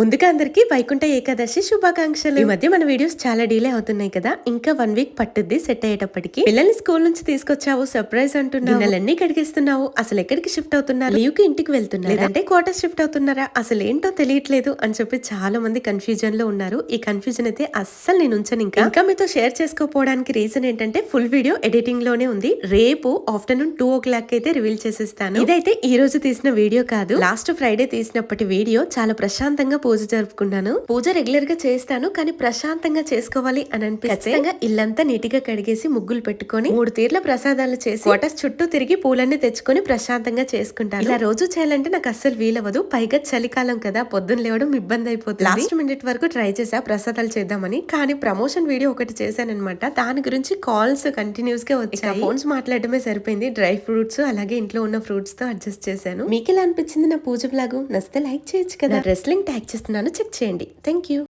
ముందుగా అందరికీ వైకుంఠ ఏకాదశి శుభాకాంక్షలు. ఈ మధ్య మన వీడియోస్ చాలా డిలే అవుతున్నాయి కదా. ఇంకా వన్ వీక్ పట్టుద్ది సెట్ అయ్యేటప్పటికి. పిల్లల్ని స్కూల్ నుంచి తీసుకొచ్చావు సర్ప్రైజ్ అంటున్నావు. నెలన్నీ కడిగిస్తున్నావు అసలు ఎక్కడికి షిఫ్ట్ అవుతున్నారు? లీవ్కి ఇంటికి వెళ్తున్నారు? లేదంటే క్వార్టర్ షిఫ్ట్ అవుతున్నారా? అసలు ఏంటో తెలియట్లేదు అని చెప్పి చాలా మంది కన్ఫ్యూజన్లో ఉన్నారు. ఈ కన్ఫ్యూజన్ అయితే అస్సలు నేను ఉంచను ఇంకా. ఇంకా మీతో షేర్ చేసుకోపోవడానికి రీజన్ ఏంటంటే ఫుల్ వీడియో ఎడిటింగ్లోనే ఉంది. రేపు ఆఫ్టర్నూన్ టూ ఓ క్లాక్ అయితే రివీల్ చేసేస్తాను. ఇదైతే ఈ రోజు తీసిన వీడియో కాదు. లాస్ట్ ఫ్రైడే తీసినప్పటి వీడియో. చాలా ప్రశాంతంగా పూజ జరుపుకున్నాను పూజ రెగ్యులర్గా చేస్తాను కానీ ప్రశాంతంగా చేసుకోవాలి అని అనిపిస్తే ఇల్లంతా నీట్గా కడిగేసి ముగ్గులు పెట్టుకొని మూడు తీర్ల ప్రసాదాలు చేసి కోటస్ చుట్టూ తిరిగి పూలన్నీ తెచ్చుకొని ప్రశాంతంగా చేసుకుంటాను. ఇలా రోజు చేయాలంటే నాకు అస్సలు వీలవ్వదు. పైగా చలికాలం కదా పొద్దున్న లేవడం ఇబ్బంది అయిపోతుంది. లాస్ట్ మినిట్ వరకు ట్రై చేసా ప్రసాదాలు చేద్దామని. కానీ ప్రమోషన్ వీడియో ఒకటి చేశానన్నమాట. దాని గురించి కాల్స్ కంటిన్యూస్గా వచ్చాయి. ఫోన్స్ మాట్లాడడమే సరిపోయింది. డ్రై ఫ్రూట్స్ అలాగే ఇంట్లో ఉన్న ఫ్రూట్స్తో అడ్జస్ట్ చేశాను. మీకు ఎలా అనిపించింది నా పూజ బ్లాగు నచ్చితే లైక్ చేయొచ్చు కదా. డ్రెస్ లింక్ ట్యాగ్ చేస్తున్నాను. చెక్ చేయండి. Thank you